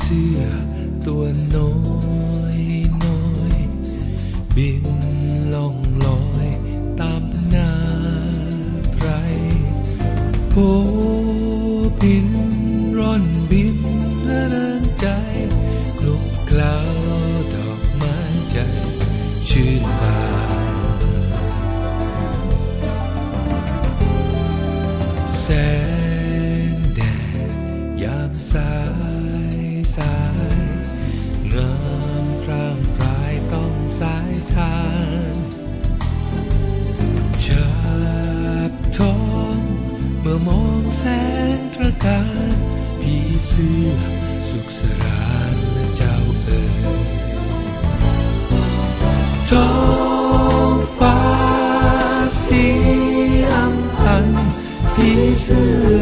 เสือตัวน้อยน้อย บินลองลอยตามนาไพรโพพินร่อนบินละนันใจ คลุกล้าดอกไม้ใจ ชื่นบานแสงแดดยามสาย สายงามพร่างพรายต้องสายทางจับท้องเมื่อมองแสงตระการพี่เสื้อสุขสรานและเจ้าเอ๋ยท้องฟ้าสีอำพันพี่เสื้อ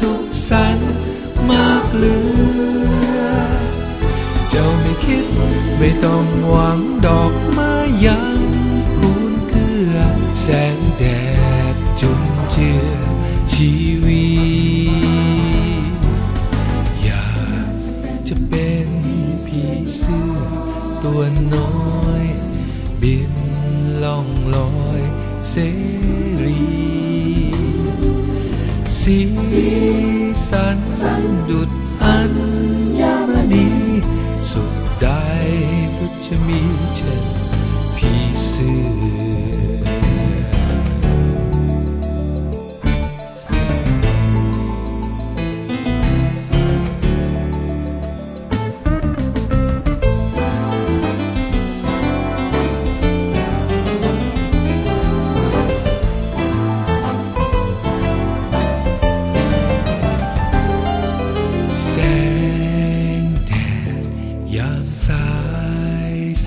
สุขสันต์มากเลือ ไม่ต้องหวังดอกไม้ยังคุณเกือ แสงแดดจุนเจือชีวิตอยากจะเป็นผีเสื้อตัวน้อย บินล่องลอยเสรี สีสันดุดอัญ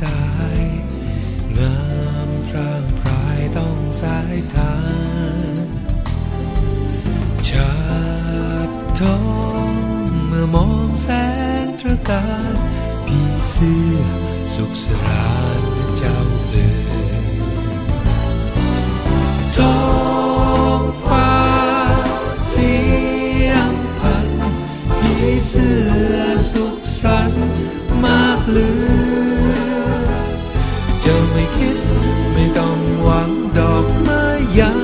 สาย งามพร่างพรายต้องสายทางชับท้องเมื่อมองแสงตระการพี่เสื้อสุขสรานเจ้าเอ๋ยทองฟ้าเสียงพันผีเสื้อสุขสันต์มากเหลือ ไม่คิด ไม่ต้องหวังดอกไม้ยัง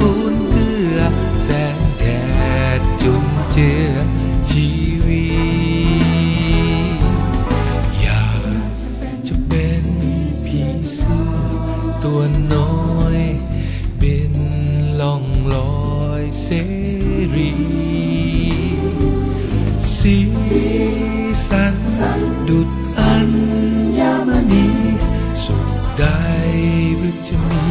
กุนเกือ แสงแดดจุนเจือชีวิตอยากจะเป็นผีเสื้อตัวน้อยเป็นล่องลอยเสรีสีสันดุด to me.